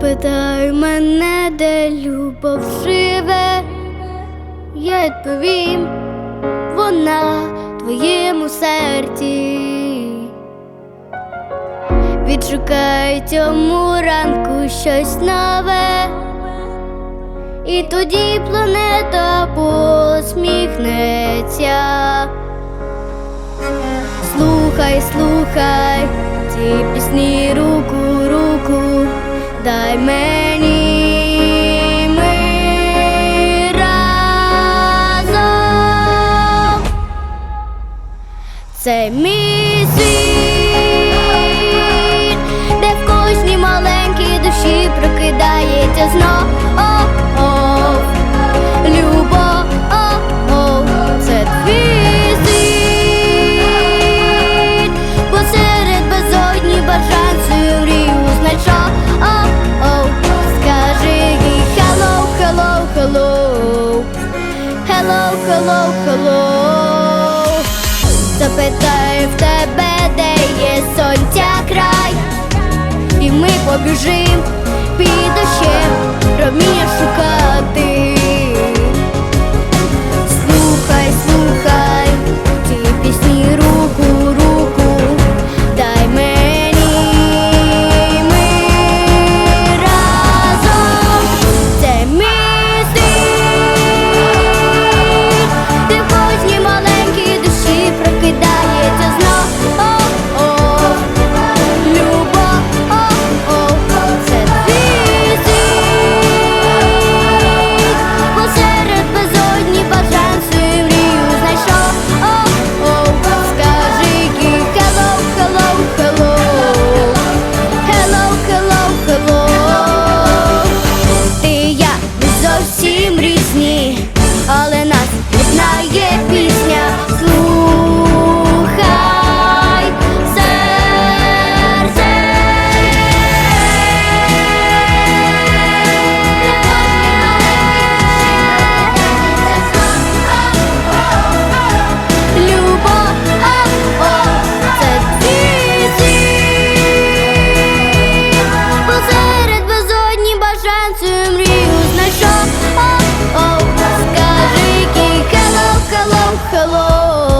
Запитай мене, де любов живе, я відповім, вона в твоєму серці. Відшукай цьому ранку щось нове, і тоді планета посміхнеться. Слухай, слухай ці пісні руку, дай мені ми разом. Це мій світ, hello, hello, Запитаю в тебе, де є сонця край, і ми побіжим під дощем, проміння шукай. hello